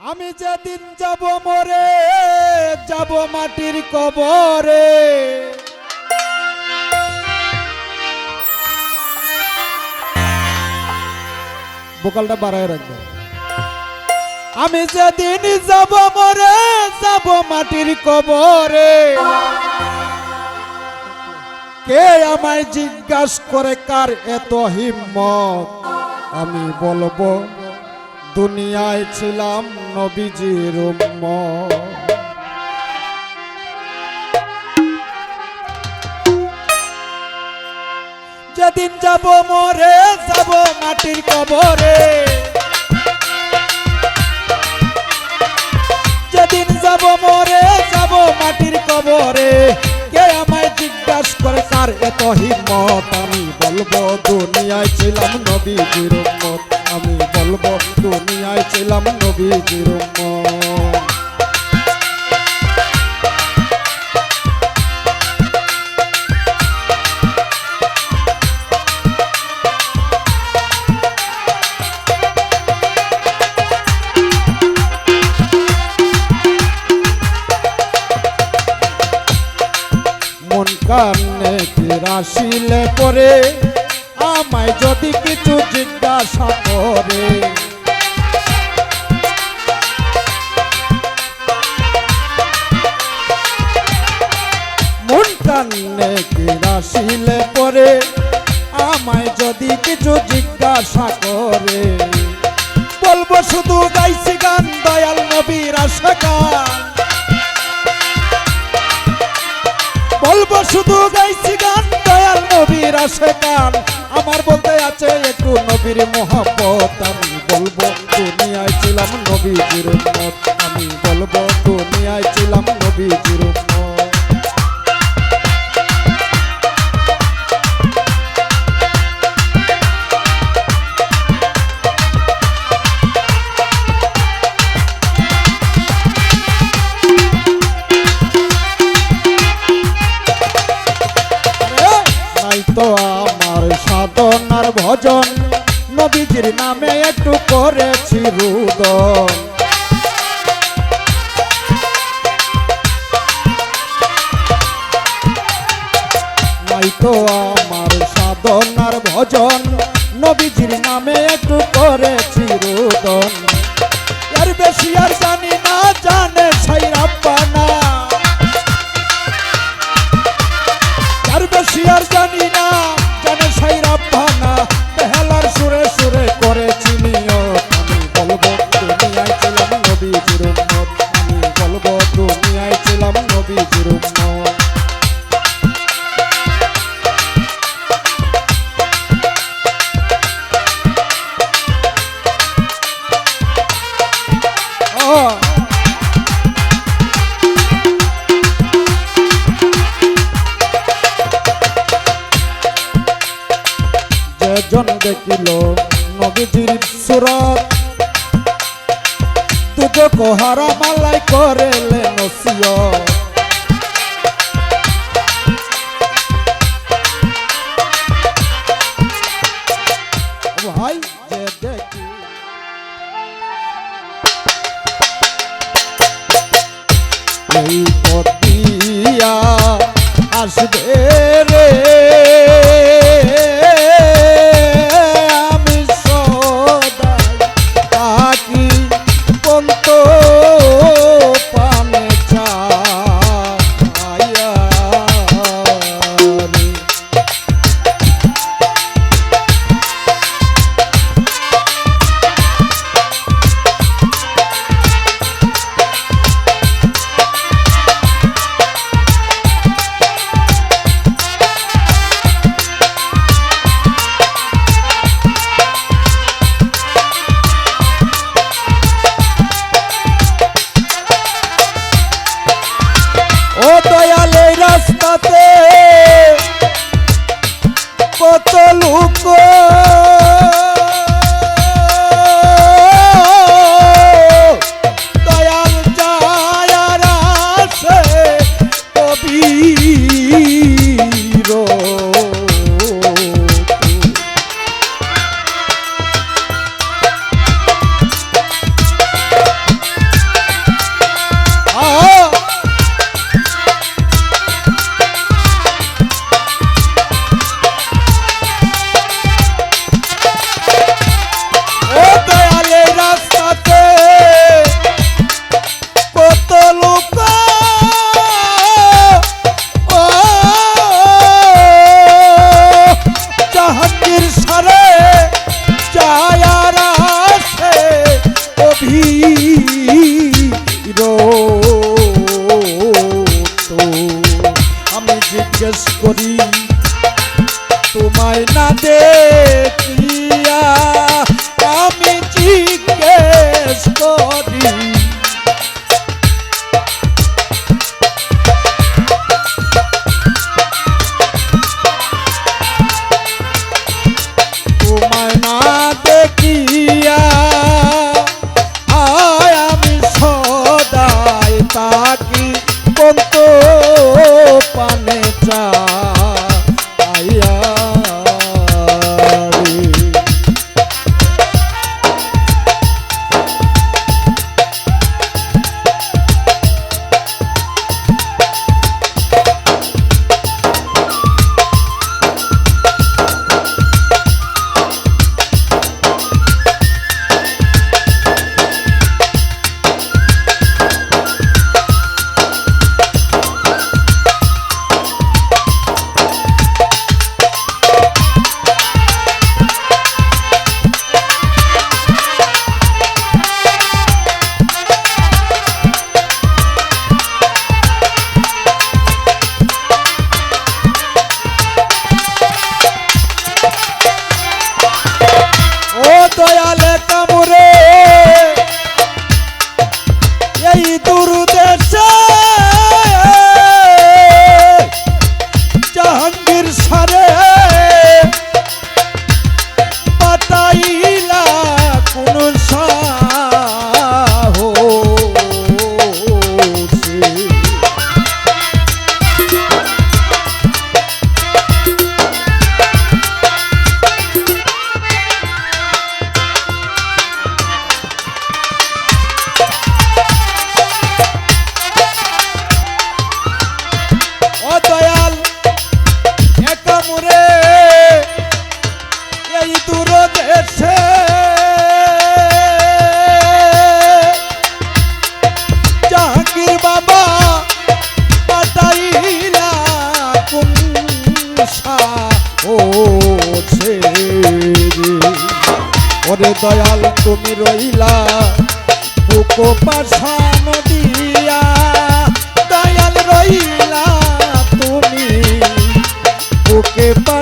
আমি যেদিন যাব মরে, যাব মাটির কবরে। বোকালটা বাড়ায় রাখবে। আমি যেদিন যাব মরে, যাব মাটির কবরে। কে আমায় জিজ্ঞাস করে কার এত হিম্মত? আমি বলব দুনিয়ায় ছিলাম নবীজির যেদিন যাব মরে, যাব মাটির কবরে। যেদিন যাব মরে, যাব মাটির কবরে। কে আমায় জিজ্ঞাস করে, কার এত হিম্মত? আমি বলব, দুনিয়ায় ছিলাম নবীজির উম্মত। আমি বলব দুনিয়ায় ছিলাম নবীজির মন কানে ফিরাসিলে পরে আমায় যদি কিছু জিজ্ঞাসা করে। মন ফিরাসিলে পরে আমায় যদি কিছু জিজ্ঞাসা করে। বলব শুধু গাইছি গান, দয়াল নবীর বলব শুধু গাইছি গান, দয়াল নবীর আমার বলতে নবীজির উম্মত। আমি বলব দুনিয়ায় ছিলাম নবীজির তো আমার সাধনার ভজন। 豆啊。নবীজির সুরত। তুজো কোহারা মালাই করেলে নসিয় ভাই যে দেখি। এই পতিয়া আসবে রে। তোমায় না দেখিয়া আমি জিজ্ঞেস করি ওছে ওরে দয়াল তুমি রইলা পুকো পাশা নদিয়া। দয়াল রইলা তুমি পুকে পা